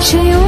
সে অন্য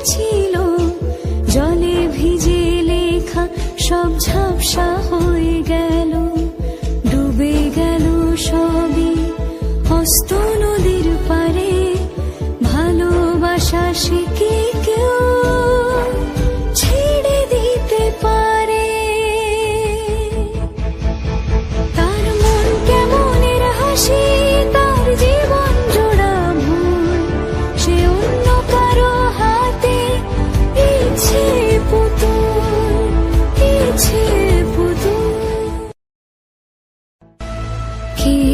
ধরেছিল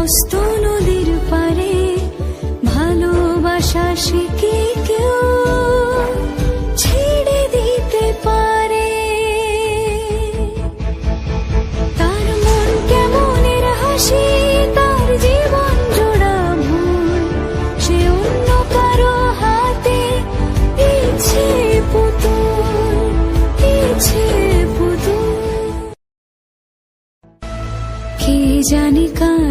হস্ত নদীর পারে ভালোবাসা শিখে কেউ ছেড়ে দিতে পারে। তার মন কেমনের হাসি, তার জীবন জোড়া ভুল, সে অন্য কারও হাতে ইচ্ছে পুতুল ইচ্ছে পুতুল। কে জানে